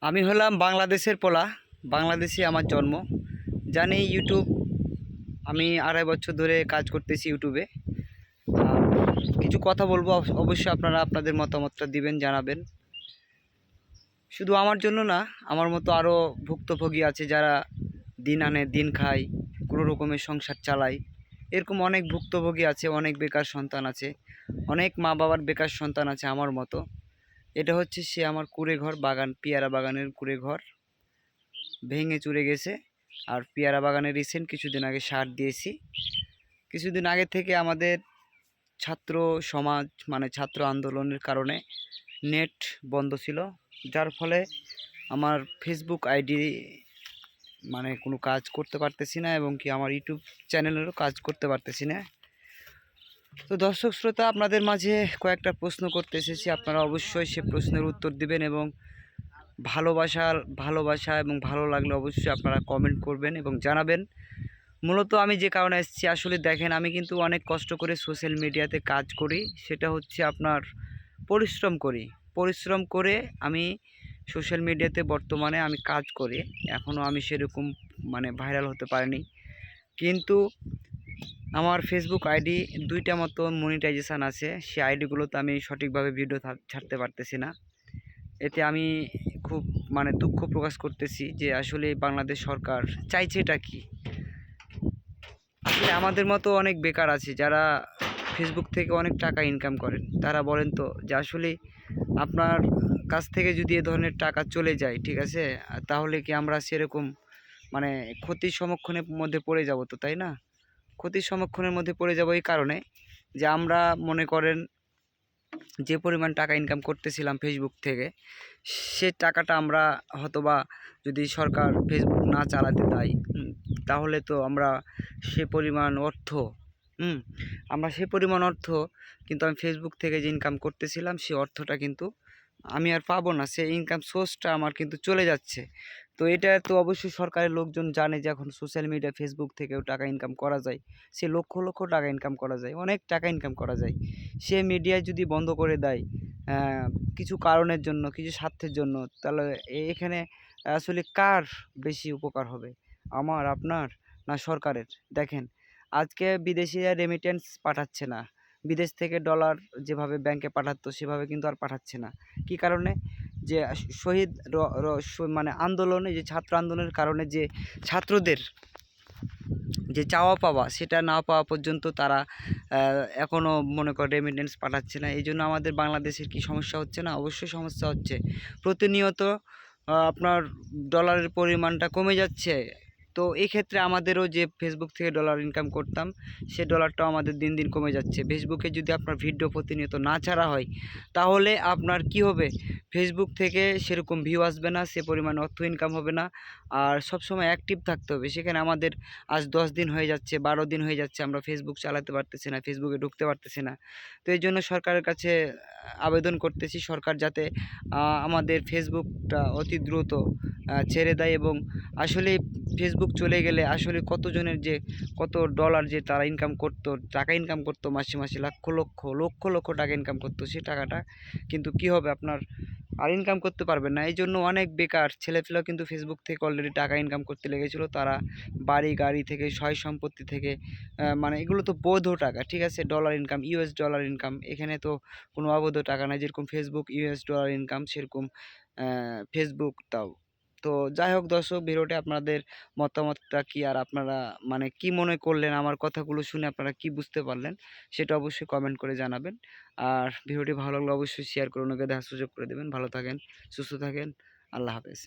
আমি হলাম বাংলাদেশের পোলা, বাংলাদেশে আমার জন্ম। জানি ইউটিউব আমি আড়াই বছর ধরে কাজ করতেছি ইউটিউবে কিছু কথা বলব, অব- অবশ্যই আপনারা আপনাদের মতামতটা দিবেন, জানাবেন। শুধু আমার জন্য না, আমার মতো আরও ভুক্তভোগী আছে যারা দিন আনে, দিন খায়, কোনো রকমের সংসার চালায়। এরকম অনেক ভুক্তভোগী আছে, অনেক বেকার সন্তান আছে, অনেক মা বাবার বেকার সন্তান আছে আমার মতো। এটা হচ্ছে সে আমার কুড়ে ঘর, বাগান, পেয়ারা বাগানের কুড়ে ঘর। ভেঙে চুরে গেছে। আর পেয়ারা বাগানে রিসেন্ট কিছুদিন আগে সার দিয়েছি। কিছুদিন আগে থেকে আমাদের ছাত্র সমাজ মানে ছাত্র আন্দোলনের কারণে নেট বন্ধ ছিল। যার ফলে আমার ফেসবুক আইডি মানে কোনো কাজ করতে পারতেছি না এবং কি আমার ইউটিউব চ্যানেলেরও কাজ করতে পারতেছি না। তো দর্শক শ্রোতা, আপনাদের মাঝে কয়েকটা প্রশ্ন করতে এসেছি। আপনারা অবশ্যই সে প্রশ্নের উত্তর দিবেন এবং ভালোবাসার ভালোবাসা এবং ভালো লাগলে অবশ্যই আপনারা কমেন্ট করবেন এবং জানাবেন। মূলত আমি যে কারণে এসেছি, আসলে দেখেন, আমি কিন্তু অনেক কষ্ট করে সোশ্যাল মিডিয়াতে কাজ করি। সেটা হচ্ছে আপনার পরিশ্রম করি। পরিশ্রম করে আমি সোশ্যাল মিডিয়াতে বর্তমানে আমি কাজ করি। এখনও আমি সেরকম মানে ভাইরাল হতে পারিনি। কিন্তু আমার ফেসবুক আইডি দুইটা মতো মনিটাইজেশান আছে। সেই আইডিগুলোতে আমি সঠিকভাবে ভিডিও ছাড়তে পারতেছি না। এতে আমি খুব মানে দুঃখ প্রকাশ করতেছি যে আসলে বাংলাদেশ সরকার চাইছে এটা কি? আসলে আমাদের মতো অনেক বেকার আছে যারা ফেসবুক থেকে অনেক টাকা ইনকাম করেন। তারা বলেন তো যে আসলে আপনার কাছ থেকে যদি এ ধরনের টাকা চলে যায়, ঠিক আছে? তাহলে কি আমরা সেরকম মানে ক্ষতির সমক্ষণের মধ্যে পড়ে যাব তো, তাই না? ক্ষতির সম্মুখীনের মধ্যে পড়ে যাব এই কারণে যে আমরা মনে করেন যে পরিমাণ টাকা ইনকাম করতেছিলাম ফেসবুক থেকে, সে টাকাটা আমরা হয়তোবা যদি সরকার ফেসবুক না চালাতে দেয় তাহলে তো আমরা সে পরিমাণ অর্থ হুম আমরা সে পরিমাণ অর্থ কিন্তু আমি ফেসবুক থেকে যে ইনকাম করতেছিলাম সে অর্থটা কিন্তু আমি আর পাবো না, সে ইনকাম সোর্সটা আমার কিন্তু চলে যাচ্ছে। তো এটা তো অবশ্যই সরকারের লোকজন জানে যে এখন সোশ্যাল মিডিয়া ফেসবুক থেকেও টাকা ইনকাম করা যায়। সে লক্ষ লক্ষ টাকা ইনকাম করা যায়, অনেক টাকা ইনকাম করা যায়। সে মিডিয়ায় যদি বন্ধ করে দেয় কিছু কারণের জন্য, কিছু স্বার্থের জন্য, তাহলে এখানে আসলে কার বেশি উপকার হবে? আমার, আপনার না সরকারের? দেখেন, আজকে বিদেশিরা রেমিটেন্স পাঠাচ্ছে না। বিদেশ থেকে ডলার যেভাবে ব্যাংকে পাঠাতো, সেভাবে কিন্তু আর পাঠাচ্ছে না। কি কারণে? যে শহীদ মানে আন্দোলনে যে ছাত্র আন্দোলনের কারণে যে ছাত্রদের যে চাওয়া পাওয়া সেটা না পাওয়া পর্যন্ত তারা এখনও মনে করে রেমিটেন্স পাঠাচ্ছে না। এই জন্য আমাদের বাংলাদেশের কি সমস্যা হচ্ছে না? অবশ্যই সমস্যা হচ্ছে। প্রতিনিয়ত আপনার ডলারের পরিমাণটা কমে যাচ্ছে। তো এই ক্ষেত্রে আমাদেরও যে ফেসবুক থেকে ডলার ইনকাম করতাম, সে ডলারটাও আমাদের দিন দিন কমে যাচ্ছে। ফেসবুকে যদি আপনার ভিডিও প্রতিনিয়ত না ছাড়া হয়, তাহলে আপনার কি হবে? ফেসবুক থেকে সেরকম ভিউ আসবে না, সে পরিমাণ অর্থ ইনকাম হবে না। আর সবসময় অ্যাক্টিভ থাকতে হবে। সেখানে আমাদের আজ দশ দিন হয়ে যাচ্ছে, বারো দিন হয়ে যাচ্ছে, আমরা ফেসবুক চালাতে পারতেছি না ফেসবুকে ঢুকতে পারতেছি না। তো এই জন্য সরকারের কাছে আবেদন করতেছি, সরকার যাতে আমাদের ফেসবুকটা অতি দ্রুত ছেড়ে দেয় এবং আসলে ফেসবুক চলে গেলে আসলে কতজনের যে কত ডলার যে তারা ইনকাম করতো, টাকা ইনকাম করতো মাসে মাসে লক্ষ লক্ষ লক্ষ লক্ষ টাকা ইনকাম করতো সেই টাকাটা কিন্তু কি হবে আপনার আর ইনকাম করতে পারবেন না। এই জন্য অনেক বেকার ছেলেপেলেও কিন্তু ফেসবুক থেকে অলরেডি টাকা ইনকাম করতে লেগেছিলো। তারা বাড়ি, গাড়ি থেকে, সয় সম্পত্তি থেকে মানে এগুলো তো বৈধ টাকা, ঠিক আছে? Dollar income US dollar income এখানে তো কোনো অবৈধ টাকা নাই। যেরকম ফেসবুক ইউএস ডলার ইনকাম সেরকম ফেসবুক তাও। তো যাই হোক দর্শক ভিডিওটি আপনাদের মতামতটা কি? আর আপনারা মানে কি মনে করলেন? আমার কথাগুলো শুনে আপনারা কি বুঝতে পারলেন? সেটা অবশ্যই কমেন্ট করে জানাবেন। আর ভিডিওটি ভালো লাগলে অবশ্যই শেয়ার করে ওনাকে দেখার সুযোগ করে দেবেন। ভালো থাকেন, সুস্থ থাকেন। আল্লাহ হাফেজ।